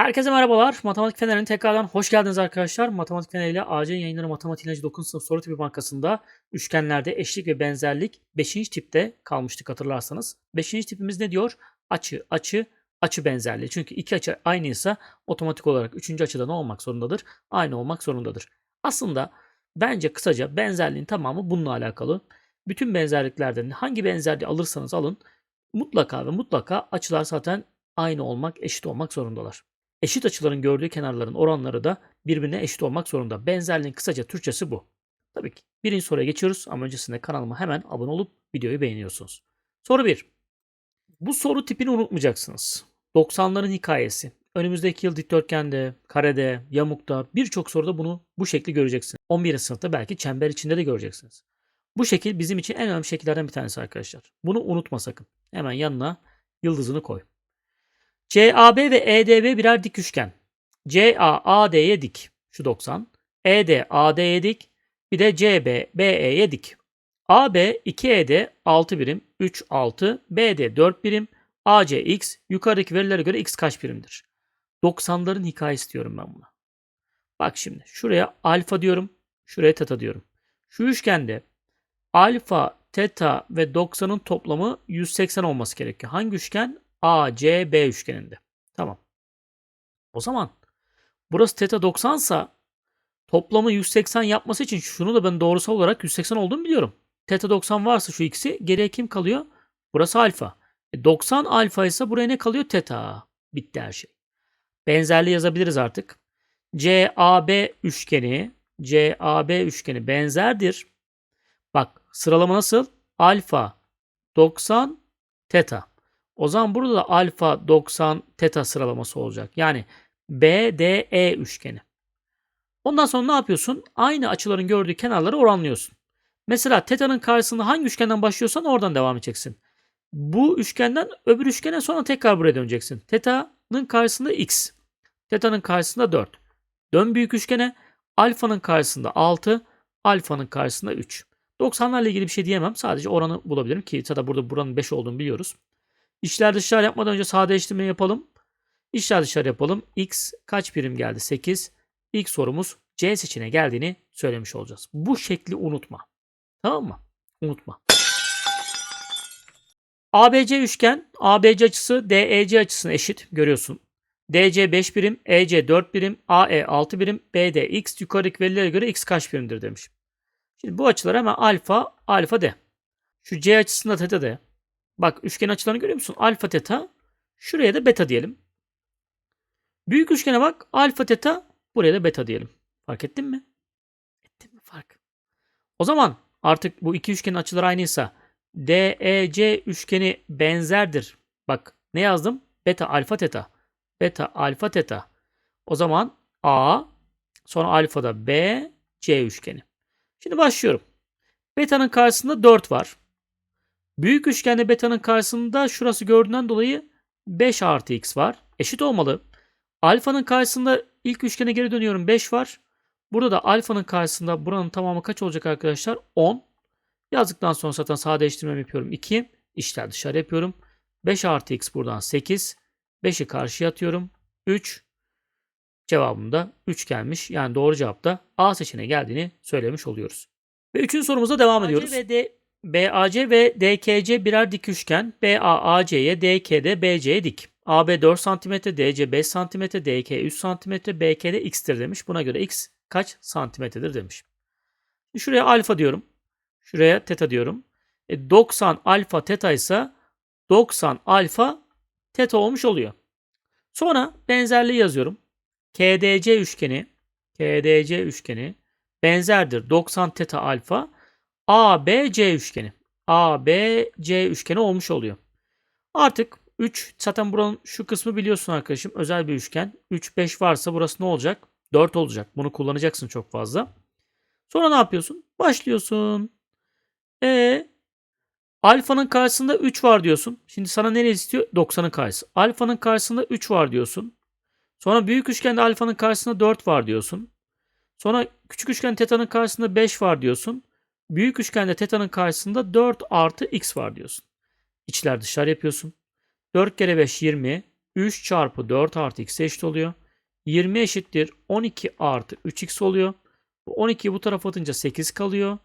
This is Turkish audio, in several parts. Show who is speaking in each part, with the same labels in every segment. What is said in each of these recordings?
Speaker 1: Herkese merhabalar. Matematik Feneri'ne tekrardan hoş geldiniz arkadaşlar. Matematik Feneri ile AC yayınları Matematik İlacı 9. sınıf soru tipi bankasında üçgenlerde eşlik ve benzerlik 5. tipte kalmıştık hatırlarsanız. 5. tipimiz ne diyor? Açı, açı, açı benzerliği. Çünkü iki açı aynıysa otomatik olarak üçüncü açıda ne olmak zorundadır? Aynı olmak zorundadır. Aslında bence kısaca benzerliğin tamamı bununla alakalı. Bütün benzerliklerden hangi benzerliği alırsanız alın mutlaka ve mutlaka açılar zaten aynı olmak, eşit olmak zorundalar. Eşit açıların gördüğü kenarların oranları da birbirine eşit olmak zorunda. Benzerliğin kısaca Türkçesi bu. Tabii ki birinci soruya geçiyoruz ama öncesinde kanalıma hemen abone olup videoyu beğeniyorsunuz. Soru 1. Bu soru tipini unutmayacaksınız. 90'ların hikayesi. Önümüzdeki yıl dikdörtgende, karede, yamukta birçok soruda bunu bu şekli göreceksiniz. 11. sınıfta belki çember içinde de göreceksiniz. Bu şekil bizim için en önemli şekillerden bir tanesi arkadaşlar. Bunu unutma sakın. Hemen yanına yıldızını koy. CAB ve EDB birer dik üçgen. CA AD'ye dik. Şu 90. ED AD'ye dik. Bir de CB BE'ye dik. AB 2ED 6 birim, 3 6, BD 4 birim, AC X yukarıdaki verilere göre X kaç birimdir? 90'ların hikayesi diyorum ben buna. Bak şimdi şuraya alfa diyorum, şuraya teta diyorum. Şu üçgende alfa, teta ve 90'ın toplamı 180 olması gerekiyor. Hangi üçgen? ACB üçgeninde. Tamam. O zaman burası teta 90 sa toplamı 180 yapması için şunu da ben doğrusal olarak 180 olduğunu biliyorum. Teta 90 varsa şu ikisi geriye kim kalıyor? Burası alfa. E 90 alfa ise buraya ne kalıyor? Teta. Bitti her şey. Benzerliği yazabiliriz artık. CAB üçgeni CAB üçgeni benzerdir. Bak sıralama nasıl? Alfa 90 teta. O zaman burada da alfa 90 teta sıralaması olacak. Yani BDE üçgeni. Ondan sonra ne yapıyorsun? Aynı açıların gördüğü kenarları oranlıyorsun. Mesela teta'nın karşısında hangi üçgenden başlıyorsan oradan devam edeceksin. Bu üçgenden öbür üçgene sonra tekrar buraya döneceksin. Teta'nın karşısında x. Teta'nın karşısında 4. Dön büyük üçgene. Alfa'nın karşısında 6. Alfa'nın karşısında 3. 90'larla ilgili bir şey diyemem. Sadece oranı bulabilirim ki zaten burada buranın 5 olduğunu biliyoruz. İçler dışlar yapmadan önce sadeleştirme yapalım. İçler dışlar yapalım. X kaç birim geldi? 8. İlk sorumuz C seçeneğe geldiğini söylemiş olacağız. Bu şekli unutma. Tamam mı? Unutma. ABC üçgen ABC açısı DEC açısına eşit görüyorsun. DC 5 birim, EC 4 birim, AE 6 birim, BD x yukarıdaki verilere göre x kaç birimdir demiş. Şimdi bu açılar hemen alfa, alfa D. Şu C açısında teta D. Bak üçgen açılarını görüyor musun? Alfa teta. Şuraya da beta diyelim. Büyük üçgene bak. Alfa teta. Buraya da beta diyelim. Fark ettin mi? Ettin mi fark? O zaman artık bu iki üçgenin açıları aynıysa DEC üçgeni benzerdir. Bak ne yazdım? Beta alfa teta. Beta alfa teta. O zaman A sonra alfada B C üçgeni. Şimdi başlıyorum. Beta'nın karşısında 4 var. Büyük üçgende beta'nın karşısında şurası gördüğünden dolayı 5 artı x var. Eşit olmalı. Alfa'nın karşısında ilk üçgene geri dönüyorum 5 var. Burada da alfa'nın karşısında buranın tamamı kaç olacak arkadaşlar? 10. Yazdıktan sonra zaten sadeleştirmem yapıyorum 2. İşler dışarı yapıyorum. 5 artı x buradan 8. 5'i karşıya atıyorum. 3. Cevabım 3 gelmiş. Yani doğru cevap da A seçeneğe geldiğini söylemiş oluyoruz. Ve üçüncü sorumuza devam ediyoruz. Ve D BAC ve DKC birer dik üçgen. BA AC'ye, DK'de BC'ye dik. AB 4 cm, DC 5 cm, DK 3 cm, BK de x'tir demiş. Buna göre x kaç santimetredir demiş. Şuraya alfa diyorum. Şuraya teta diyorum. E 90 alfa teta ise 90 alfa teta olmuş oluyor. Sonra benzerliği yazıyorum. KDC üçgeni KDC üçgeni benzerdir 90 teta alfa ABC üçgeni. ABC üçgeni olmuş oluyor. Artık 3 zaten buranın şu kısmı biliyorsun arkadaşım. Özel bir üçgen. 3 5 varsa burası ne olacak? 4 olacak. Bunu kullanacaksın çok fazla. Sonra ne yapıyorsun? Başlıyorsun. E alfanın karşısında 3 var diyorsun. Şimdi sana nereye istiyor? 90'ın karşısı. Alfanın karşısında 3 var diyorsun. Sonra büyük üçgende alfanın karşısında 4 var diyorsun. Sonra küçük üçgen teta'nın karşısında 5 var diyorsun. Büyük üçgende teta'nın karşısında 4 artı x var diyorsun. İçler dışlar yapıyorsun. 4 kere 5 20. 3 çarpı 4 artı x eşit oluyor. 20 eşittir 12 artı 3x oluyor. Bu 12'yi bu tarafa atınca 8 kalıyor.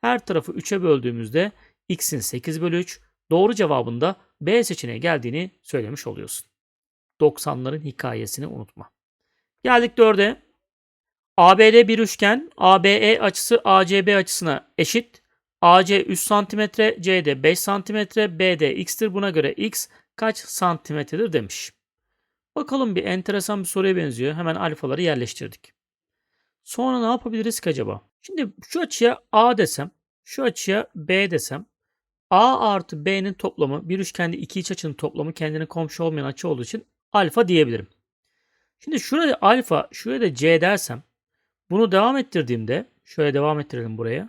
Speaker 1: Her tarafı 3'e böldüğümüzde x'in 8 bölü 3 doğru cevabında B seçeneği geldiğini söylemiş oluyorsun. 90'ların hikayesini unutma. Geldik 4'e. ABD bir üçgen. ABE açısı ACB açısına eşit. AC 3 cm, CD 5 cm, BD x'tir. Buna göre x kaç santimetredir demiş. Bakalım bir enteresan bir soruya benziyor. Hemen alfaları yerleştirdik. Sonra ne yapabiliriz ki acaba? Şimdi şu açıya A desem, şu açıya B desem, A artı B'nin toplamı bir üçgende iki iç açının toplamı kendine komşu olmayan açı olduğu için alfa diyebilirim. Şimdi şuraya alfa, şuraya da C dersem bunu devam ettirdiğimde şöyle devam ettirelim buraya.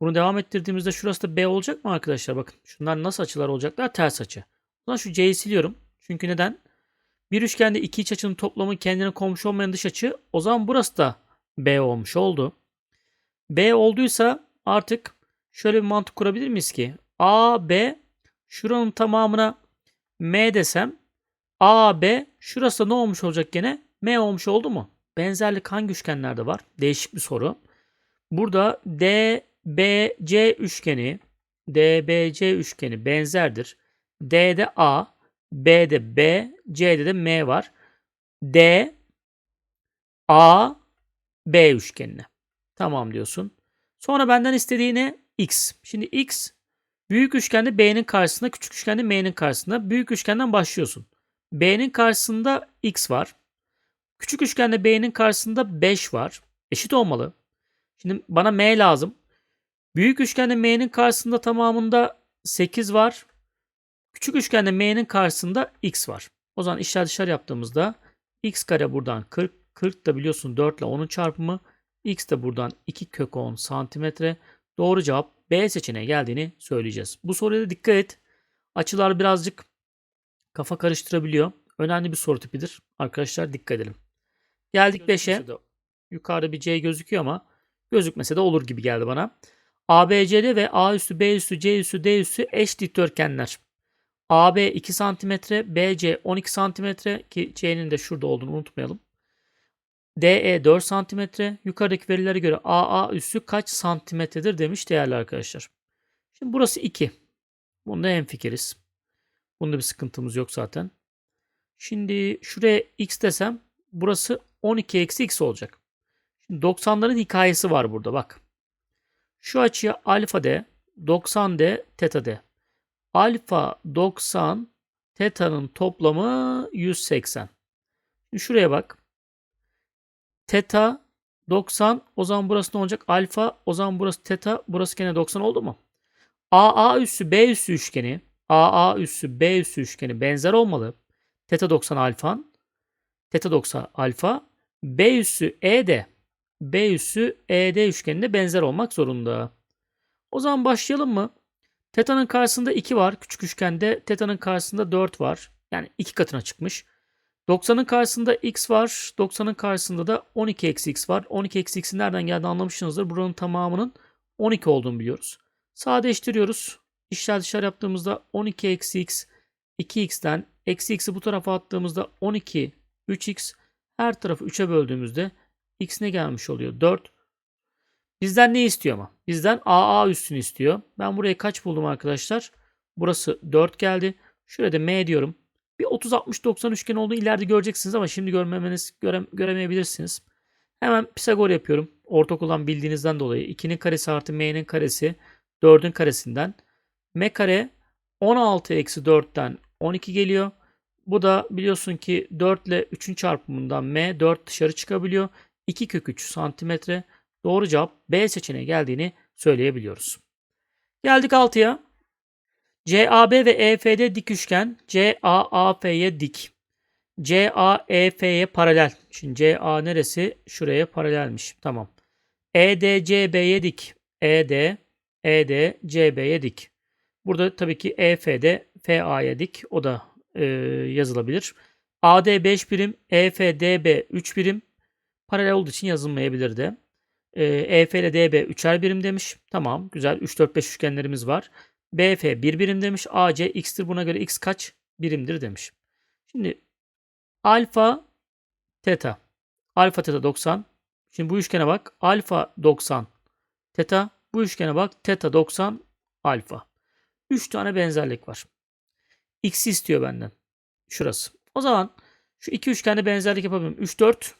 Speaker 1: Bunu devam ettirdiğimizde şurası da B olacak mı arkadaşlar? Bakın şunlar nasıl açılar olacaklar? Ters açı. O şu C'yi siliyorum. Çünkü neden? Bir üçgende iki iç açının toplamı kendine komşu olmayan dış açı. O zaman burası da B olmuş oldu. B olduysa artık şöyle bir mantık kurabilir miyiz ki? A, B şuranın tamamına M desem A, B şurası da ne olmuş olacak gene? M olmuş oldu mu? Benzerlik hangi üçgenlerde var? Değişik bir soru. Burada DBC üçgeni DBC üçgeni benzerdir. D'de A, B'de B, C'de de M var. D A B üçgenine. Tamam diyorsun. Sonra benden istediği ne? X. Şimdi X büyük üçgende B'nin karşısında, küçük üçgende M'nin karşısında. Büyük üçgenden başlıyorsun. B'nin karşısında X var. Küçük üçgende B'nin karşısında 5 var. Eşit olmalı. Şimdi bana M lazım. Büyük üçgende M'nin karşısında tamamında 8 var. Küçük üçgende M'nin karşısında X var. O zaman işler dışarı yaptığımızda X kare buradan 40. 40 da biliyorsun 4 ile 10'un çarpımı. X de buradan 2 kök 10 santimetre. Doğru cevap B seçeneği geldiğini söyleyeceğiz. Bu soruya da dikkat et. Açılar birazcık kafa karıştırabiliyor. Önemli bir soru tipidir. Arkadaşlar dikkat edelim. Geldik 5'e. Yukarıda bir C gözüküyor ama gözükmese de olur gibi geldi bana. ABCD ve A üstü, B üstü, C üstü, D üstü eş dikdörtgenler. AB 2 cm, BC 12 cm ki C'nin de şurada olduğunu unutmayalım. DE 4 cm. Yukarıdaki verilere göre AA üssü kaç santimetredir demiş değerli arkadaşlar. Şimdi burası 2. Bunda hemfikiriz. Bunda bir sıkıntımız yok zaten. Şimdi şuraya x desem burası 12 eksi x olacak. Şimdi 90'ların hikayesi var burada bak. Şu açıya alfa d, 90 d, teta d. Alfa 90, teta'nın toplamı 180. Şimdi şuraya bak. Teta 90 o zaman burası ne olacak? Alfa o zaman burası teta burası gene 90 oldu mu? AA üssü B üssü üçgeni AA üssü B üssü üçgeni benzer olmalı. Teta 90 alfan teta 90 alfa B üssü E de B üssü ED üçgenine benzer olmak zorunda. O zaman başlayalım mı? Teta'nın karşısında 2 var. Küçük üçgende teta'nın karşısında 4 var. Yani 2 katına çıkmış. 90'ın karşısında x var. 90'ın karşısında da 12 eksi x var. 12 eksi x'in nereden geldiğini anlamışsınızdır. Buranın tamamının 12 olduğunu biliyoruz. Sadeleştiriyoruz. İşler dışarı yaptığımızda 12 eksi x 2x'ten eksi x'i bu tarafa attığımızda 12 3x her tarafı 3'e böldüğümüzde x ne gelmiş oluyor? 4. Bizden ne istiyor ama? Bizden AA üstünü istiyor. Ben buraya kaç buldum arkadaşlar? Burası 4 geldi. Şurada m diyorum. Bir 30-60-90 üçgen olduğunu ileride göreceksiniz ama şimdi görmemeniz göre, göremeyebilirsiniz. Hemen Pisagor yapıyorum. Ortaokuldan bildiğinizden dolayı 2'nin karesi artı m'nin karesi 4'ün karesinden. m kare 16 eksi 4'ten 12 geliyor. Bu da biliyorsun ki 4 ile 3'ün çarpımından m 4 dışarı çıkabiliyor. 2 kök 3 santimetre. Doğru cevap B seçeneği geldiğini söyleyebiliyoruz. Geldik 6'ya. CAB ve EFD dik üçgen. CAAF'ye dik. CAEF'ye paralel. Şimdi CA neresi? Şuraya paralelmiş. Tamam. EDCB'ye dik. ED, ED, CB'ye dik. Burada tabii ki EF'de FA'ya dik. O da e, yazılabilir. AD 5 birim, EFDB 3 birim. Paralel olduğu için yazılmayabilir de. E, EF ile DB 3'er birim demiş. Tamam güzel 3, 4, 5 üçgenlerimiz var. BF 1 birim demiş. AC x'tir buna göre x kaç birimdir demiş. Şimdi alfa teta. Alfa teta 90. Şimdi bu üçgene bak. Alfa 90 teta. Bu üçgene bak. Teta 90 alfa. 3 tane benzerlik var. X istiyor benden. Şurası. O zaman şu iki üçgende benzerlik yapabilirim. 3 4.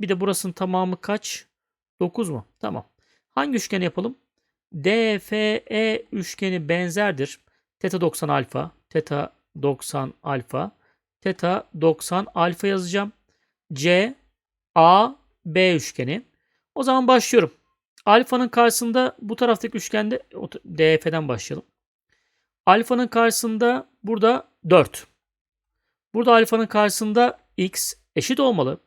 Speaker 1: Bir de burasının tamamı kaç? 9 mu? Tamam. Hangi üçgeni yapalım? DFE üçgeni benzerdir. Teta 90 alfa, teta 90 alfa, teta 90 alfa yazacağım. C, A, B üçgeni. O zaman başlıyorum. Alfanın karşısında bu taraftaki üçgende DF'den başlayalım. Alfanın karşısında burada 4. Burada alfanın karşısında x eşit olmalı.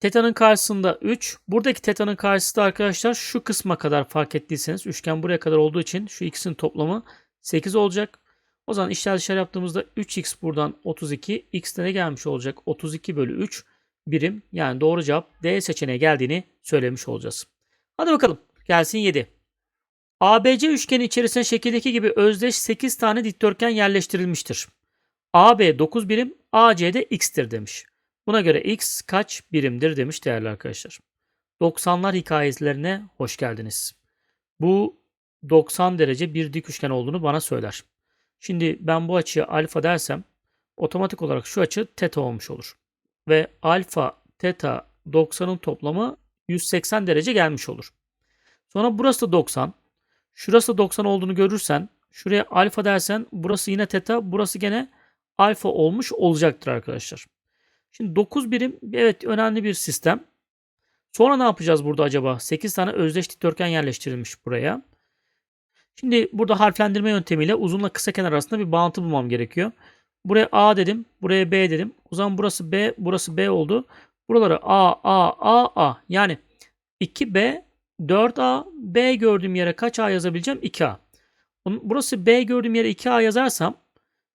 Speaker 1: Teta'nın karşısında 3. Buradaki teta'nın karşısında arkadaşlar şu kısma kadar fark ettiyseniz üçgen buraya kadar olduğu için şu x'in toplamı 8 olacak. O zaman işler dışarı yaptığımızda 3x buradan 32. x'de ne gelmiş olacak? 32 bölü 3 birim. Yani doğru cevap D seçeneğe geldiğini söylemiş olacağız. Hadi bakalım. Gelsin 7. ABC üçgeni içerisine şekildeki gibi özdeş 8 tane dikdörtgen yerleştirilmiştir. AB 9 birim, AC de x'tir demiş. Buna göre x kaç birimdir demiş değerli arkadaşlar. 90'lar hikayelerine hoş geldiniz. Bu 90 derece bir dik üçgen olduğunu bana söyler. Şimdi ben bu açıya alfa dersem otomatik olarak şu açı teta olmuş olur. Ve alfa, teta, 90'ın toplamı 180 derece gelmiş olur. Sonra burası da 90. Şurası da 90 olduğunu görürsen şuraya alfa dersen burası yine teta, burası gene alfa olmuş olacaktır arkadaşlar. Şimdi 9 birim evet önemli bir sistem. Sonra ne yapacağız burada acaba? 8 tane özdeş dikdörtgen yerleştirilmiş buraya. Şimdi burada harflendirme yöntemiyle uzunla kısa kenar arasında bir bağıntı bulmam gerekiyor. Buraya A dedim. Buraya B dedim. O zaman burası B, burası B oldu. Buraları A, A, A, A. Yani 2B, 4A, B gördüğüm yere kaç A yazabileceğim? 2A. Burası B gördüğüm yere 2A yazarsam,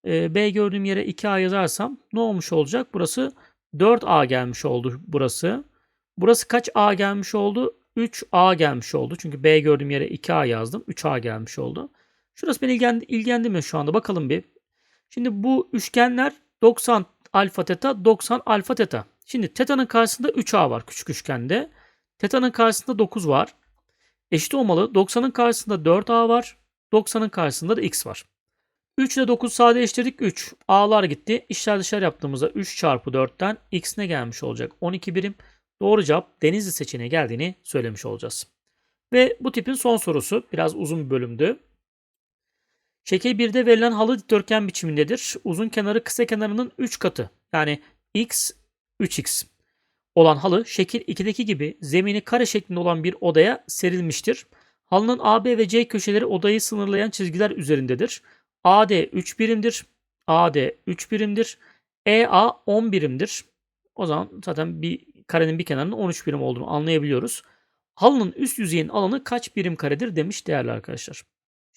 Speaker 1: e, B gördüğüm yere 2A yazarsam ne olmuş olacak? Burası 4A gelmiş oldu burası. Burası kaç A gelmiş oldu? 3A gelmiş oldu. Çünkü B gördüğüm yere 2A yazdım. 3A gelmiş oldu. Şurası beni ilgilendirmiyor şu anda. Bakalım bir. Şimdi bu üçgenler 90 alfa teta 90 alfa teta. Şimdi teta'nın karşısında 3A var küçük üçgende. Teta'nın karşısında 9 var. Eşit olmalı. 90'ın karşısında 4A var. 90'ın karşısında da X var. 3 ile 9 sadeleştirdik 3. A'lar gitti. İşler dışarı yaptığımızda 3 çarpı 4'ten X ne gelmiş olacak? 12 birim. Doğru cevap Denizli seçeneği geldiğini söylemiş olacağız. Ve bu tipin son sorusu biraz uzun bir bölümdü. Şekil 1'de verilen halı dikdörtgen biçimindedir. Uzun kenarı kısa kenarının 3 katı yani x 3x olan halı şekil 2'deki gibi zemini kare şeklinde olan bir odaya serilmiştir. Halının AB ve C köşeleri odayı sınırlayan çizgiler üzerindedir. AD 3 birimdir. AD 3 birimdir. EA 10 birimdir. O zaman zaten bir karenin bir kenarının 13 birim olduğunu anlayabiliyoruz. Halının üst yüzeyin alanı kaç birim karedir demiş değerli arkadaşlar.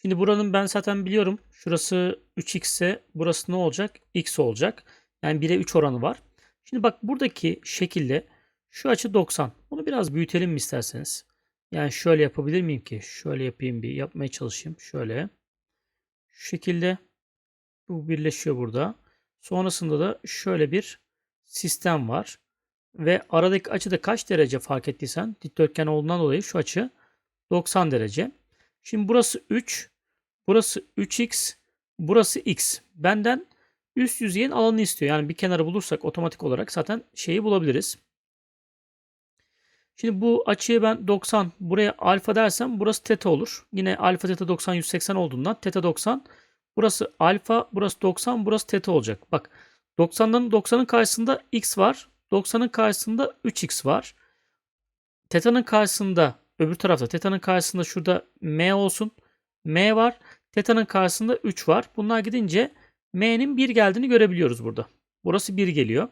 Speaker 1: Şimdi buranın ben zaten biliyorum. Şurası 3x ise burası ne olacak? x olacak. Yani 1'e 3 oranı var. Şimdi bak buradaki şekilde şu açı 90. Bunu biraz büyütelim mi isterseniz? Yani şöyle yapabilir miyim ki? Şöyle yapayım bir yapmaya çalışayım. Şöyle. Şu şekilde bu birleşiyor burada. Sonrasında da şöyle bir sistem var. Ve aradaki açı da kaç derece fark ettiysen dikdörtgen olduğundan dolayı şu açı 90 derece. Şimdi burası 3. Burası 3x. Burası x. Benden üst yüzeyin alanını istiyor. Yani bir kenarı bulursak otomatik olarak zaten şeyi bulabiliriz. Şimdi bu açıyı ben 90 buraya alfa dersem burası teta olur. Yine alfa teta 90 180 olduğundan teta 90. Burası alfa, burası 90, burası teta olacak. Bak 90'ın 90'ın karşısında x var. 90'ın karşısında 3x var. Teta'nın karşısında öbür tarafta teta'nın karşısında şurada m olsun. m var. Teta'nın karşısında 3 var. Bunlar gidince m'nin 1 geldiğini görebiliyoruz burada. Burası 1 geliyor.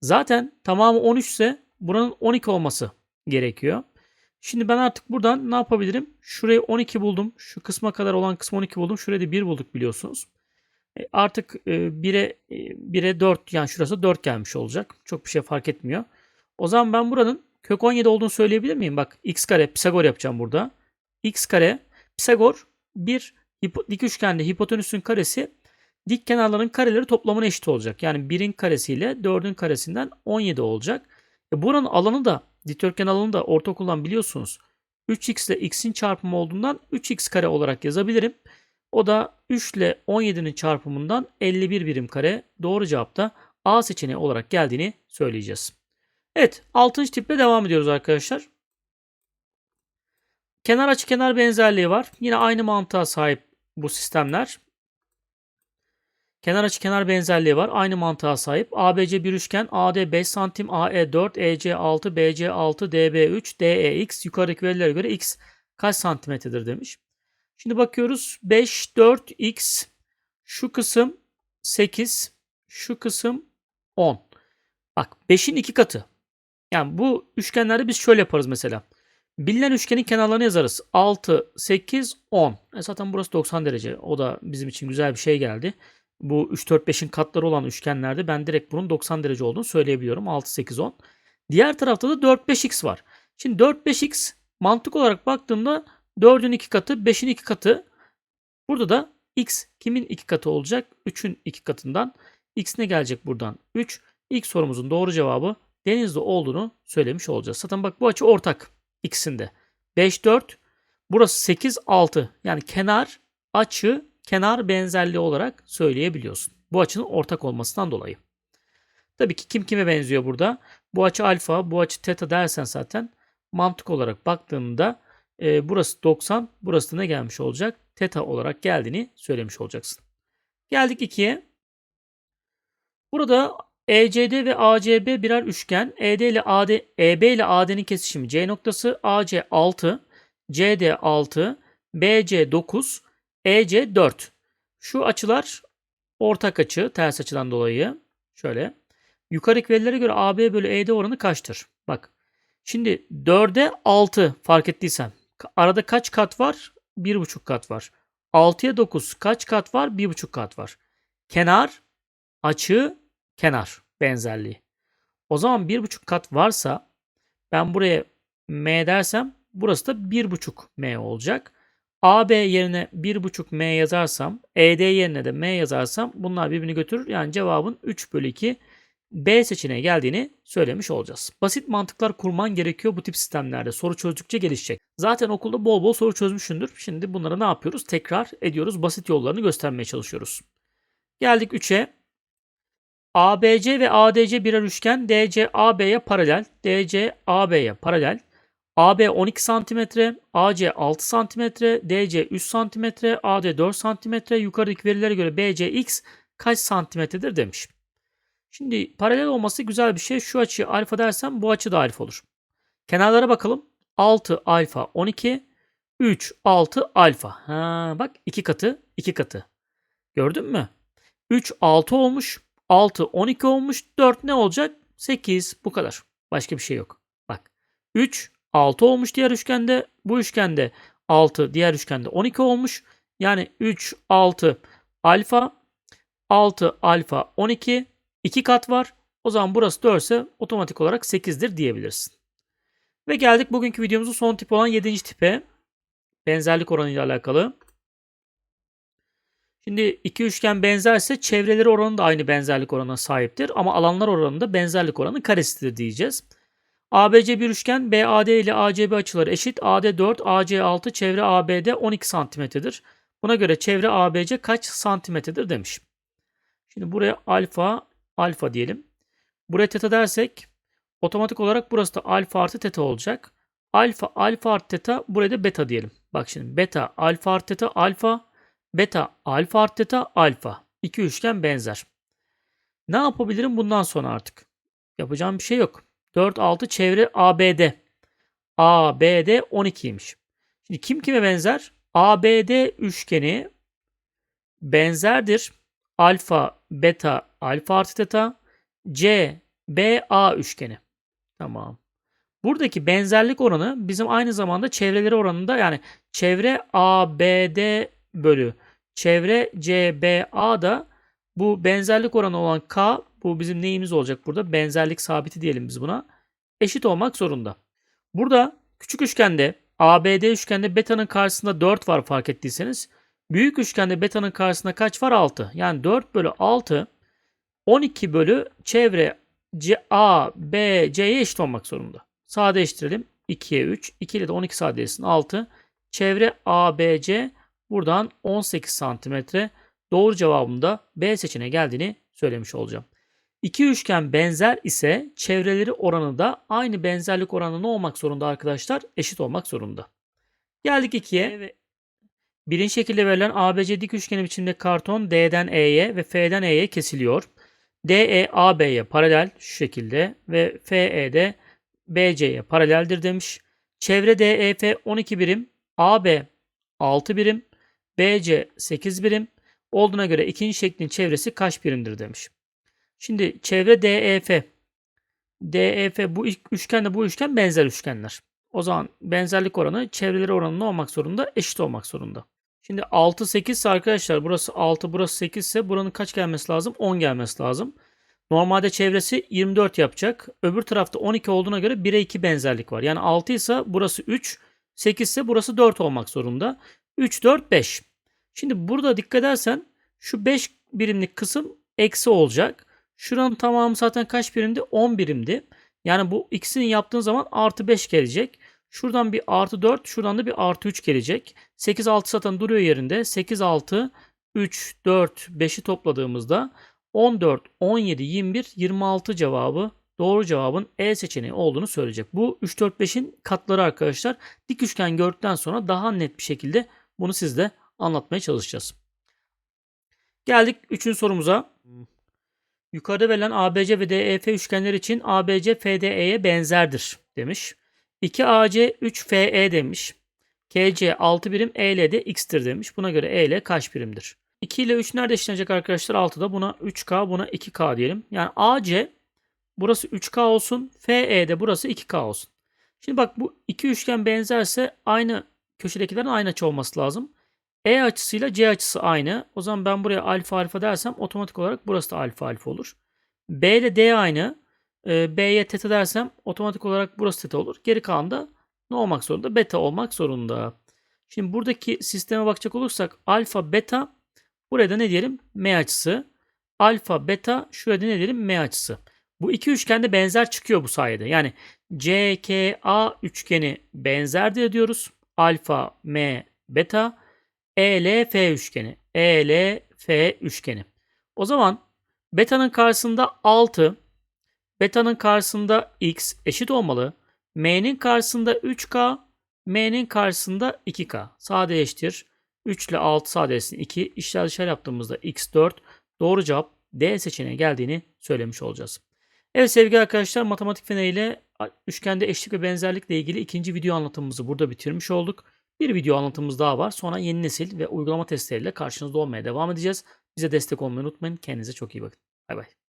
Speaker 1: Zaten tamamı 13 ise buranın 12 olması gerekiyor. Şimdi ben artık buradan ne yapabilirim? Şurayı 12 buldum. Şu kısma kadar olan kısmı 12 buldum. Şurayı da 1 bulduk biliyorsunuz. E, artık 1'e 1'e 4 yani şurası 4 gelmiş olacak. Çok bir şey fark etmiyor. O zaman ben buranın kök 17 olduğunu söyleyebilir miyim? Bak x kare Pisagor yapacağım burada. x kare Pisagor bir dik üçgende hipotenüsün karesi dik kenarların kareleri toplamına eşit olacak. Yani 1'in karesiyle 4'ün karesinden 17 olacak. E buranın alanı da dikdörtgen alanı da ortaokuldan biliyorsunuz. 3x ile x'in çarpımı olduğundan 3x kare olarak yazabilirim. O da 3 ile 17'nin çarpımından 51 birim kare. Doğru cevap da A seçeneği olarak geldiğini söyleyeceğiz. Evet 6. tiple devam ediyoruz arkadaşlar. Kenar açı kenar benzerliği var. Yine aynı mantığa sahip bu sistemler. Kenar açı kenar benzerliği var. Aynı mantığa sahip. ABC bir üçgen. AD 5 cm, AE 4, EC 6, BC 6, DB 3, DE x. Yukarıdaki verilere göre x kaç santimetredir demiş. Şimdi bakıyoruz. 5, 4, x. Şu kısım 8. Şu kısım 10. Bak 5'in 2 katı. Yani bu üçgenlerde biz şöyle yaparız mesela. Bilinen üçgenin kenarlarını yazarız. 6, 8, 10. E zaten burası 90 derece. O da bizim için güzel bir şey geldi. Bu 3, 4, 5'in katları olan üçgenlerde ben direkt bunun 90 derece olduğunu söyleyebiliyorum. 6, 8, 10. Diğer tarafta da 4, 5x var. Şimdi 4, 5x mantık olarak baktığımda 4'ün 2 katı, 5'in 2 katı. Burada da x kimin 2 katı olacak? 3'ün 2 katından. x ne gelecek buradan? 3. İlk sorumuzun doğru cevabı denizde olduğunu söylemiş olacağız. Zaten bak bu açı ortak ikisinde. 5 4 burası 8 6 yani kenar açı kenar benzerliği olarak söyleyebiliyorsun. Bu açının ortak olmasından dolayı. Tabii ki kim kime benziyor burada? Bu açı alfa, bu açı teta dersen zaten mantık olarak baktığında e, burası 90, burası da ne gelmiş olacak? Teta olarak geldiğini söylemiş olacaksın. Geldik 2'ye. Burada ECD ve ACB birer üçgen. ED ile AD, EB ile AD'nin kesişimi C noktası. AC 6, CD 6, BC 9, EC 4. Şu açılar ortak açı ters açıdan dolayı. Şöyle. Yukarıdaki verilere göre AB bölü ED oranı kaçtır? Bak. Şimdi 4'e 6 fark ettiysen. Arada kaç kat var? 1,5 kat var. 6'ya 9 kaç kat var? 1,5 kat var. Kenar, açı, kenar benzerliği. O zaman 1,5 kat varsa ben buraya m dersem burası da 1,5 m olacak. AB yerine 1,5 m yazarsam ED yerine de m yazarsam bunlar birbirini götürür. Yani cevabın 3 bölü 2 B seçeneğe geldiğini söylemiş olacağız. Basit mantıklar kurman gerekiyor bu tip sistemlerde. Soru çözdükçe gelişecek. Zaten okulda bol bol soru çözmüşsündür. Şimdi bunları ne yapıyoruz? Tekrar ediyoruz. Basit yollarını göstermeye çalışıyoruz. Geldik 3'e. ABC ve ADC birer üçgen. DC AB'ye paralel. DC AB'ye paralel. AB 12 cm, AC 6 cm, DC 3 cm, AD 4 cm. Yukarıdaki verilere göre BC x kaç santimetredir demiş. Şimdi paralel olması güzel bir şey. Şu açıyı alfa dersem bu açı da alfa olur. Kenarlara bakalım. 6 alfa 12, 3 6 alfa. Ha, bak iki katı, iki katı. Gördün mü? 3 6 olmuş. 6 12 olmuş. 4 ne olacak? 8 bu kadar. Başka bir şey yok. Bak 3 6 olmuş diğer üçgende. Bu üçgende 6 diğer üçgende 12 olmuş. Yani 3 6 alfa 6 alfa 12 2 kat var. O zaman burası 4 ise otomatik olarak 8'dir diyebilirsin. Ve geldik bugünkü videomuzun son tip olan 7. tipe. Benzerlik oranı ile alakalı. Şimdi iki üçgen benzerse çevreleri oranı da aynı benzerlik oranına sahiptir. Ama alanlar oranında benzerlik oranı karesidir diyeceğiz. ABC bir üçgen BAD ile ACB açıları eşit. AD 4, AC 6, çevre ABD 12 santimetredir. Buna göre çevre ABC kaç santimetredir demiş. Şimdi buraya alfa, alfa diyelim. Buraya teta dersek otomatik olarak burası da alfa artı teta olacak. Alfa, alfa artı teta buraya da beta diyelim. Bak şimdi beta, alfa artı teta, alfa, beta, alfa artı teta, alfa. İki üçgen benzer. Ne yapabilirim bundan sonra artık? Yapacağım bir şey yok. 4, 6 çevre ABD. ABD 12'ymiş. Şimdi kim kime benzer? ABD üçgeni benzerdir. Alfa, beta, alfa artı teta. C, B, A üçgeni. Tamam. Buradaki benzerlik oranı bizim aynı zamanda çevreleri oranında yani çevre ABD bölü çevre CBA da bu benzerlik oranı olan K bu bizim neyimiz olacak burada? Benzerlik sabiti diyelim biz buna. Eşit olmak zorunda. Burada küçük üçgende ABD üçgende beta'nın karşısında 4 var fark ettiyseniz. Büyük üçgende beta'nın karşısında kaç var? 6. Yani 4 bölü 6 12 bölü çevre C, A, B, C'ye eşit olmak zorunda. Sadeleştirelim. 2'ye 3. 2 ile de 12 sadeleşsin. 6. Çevre A, B, C buradan 18 santimetre. Doğru cevabında B seçeneğe geldiğini söylemiş olacağım. İki üçgen benzer ise çevreleri oranı da aynı benzerlik oranı ne olmak zorunda arkadaşlar? Eşit olmak zorunda. Geldik 2'ye. Birinci şekilde verilen ABC dik üçgeni biçimde karton D'den E'ye ve F'den E'ye kesiliyor. DE AB'ye paralel şu şekilde ve FE de BC'ye paraleldir demiş. Çevre DEF 12 birim, AB 6 birim, BC 8 birim. Olduğuna göre ikinci şeklin çevresi kaç birimdir demiş. Şimdi çevre DEF. DEF bu üçgenle bu üçgen benzer üçgenler. O zaman benzerlik oranı çevreleri oranı ne olmak zorunda? Eşit olmak zorunda. Şimdi 6 8 ise arkadaşlar burası 6 burası 8 ise buranın kaç gelmesi lazım? 10 gelmesi lazım. Normalde çevresi 24 yapacak. Öbür tarafta 12 olduğuna göre 1'e 2 benzerlik var. Yani 6 ise burası 3, 8 ise burası 4 olmak zorunda. 3, 4, 5. Şimdi burada dikkat edersen şu 5 birimlik kısım eksi olacak. Şuranın tamamı zaten kaç birimdi? 10 birimdi. Yani bu ikisini yaptığın zaman artı 5 gelecek. Şuradan bir artı 4, şuradan da bir artı 3 gelecek. 8, 6 zaten duruyor yerinde. 8, 6, 3, 4, 5'i topladığımızda 14, 17, 21, 26 cevabı doğru cevabın E seçeneği olduğunu söyleyecek. Bu 3, 4, 5'in katları arkadaşlar. Dik üçgen gördükten sonra daha net bir şekilde bunu sizle anlatmaya çalışacağız. Geldik 3. sorumuza. Yukarıda verilen ABC ve DEF üçgenler için ABC FDE'ye benzerdir demiş. 2AC 3FE demiş. KC 6 birim EL de x'tir demiş. Buna göre EL kaç birimdir? 2 ile 3 nerede eşlenecek arkadaşlar? 6'da buna 3K buna 2K diyelim. Yani AC burası 3K olsun. FE de burası 2K olsun. Şimdi bak bu iki üçgen benzerse aynı köşedekilerin aynı açı olması lazım. E açısıyla C açısı aynı. O zaman ben buraya alfa alfa dersem otomatik olarak burası da alfa alfa olur. B ile D aynı. E, B'ye teta dersem otomatik olarak burası teta olur. Geri kalan da ne olmak zorunda? Beta olmak zorunda. Şimdi buradaki sisteme bakacak olursak alfa beta buraya da ne diyelim? M açısı. Alfa beta şuraya da ne diyelim? M açısı. Bu iki üçgen de benzer çıkıyor bu sayede. Yani CKA üçgeni benzerdir diyoruz. Alfa M beta. ELF üçgeni. ELF üçgeni. O zaman beta'nın karşısında 6, beta'nın karşısında x eşit olmalı. M'nin karşısında 3K, M'nin karşısında 2K. Sadeleştir. 3 ile 6 sadeleşsin 2. İşler dışarı yaptığımızda x4. Doğru cevap D seçeneği geldiğini söylemiş olacağız. Evet sevgili arkadaşlar matematik feneriyle üçgende eşlik ve benzerlikle ilgili ikinci video anlatımımızı burada bitirmiş olduk. Bir video anlatımımız daha var. Sonra yeni nesil ve uygulama testleriyle karşınızda olmaya devam edeceğiz. Bize destek olmayı unutmayın. Kendinize çok iyi bakın. Bay bay.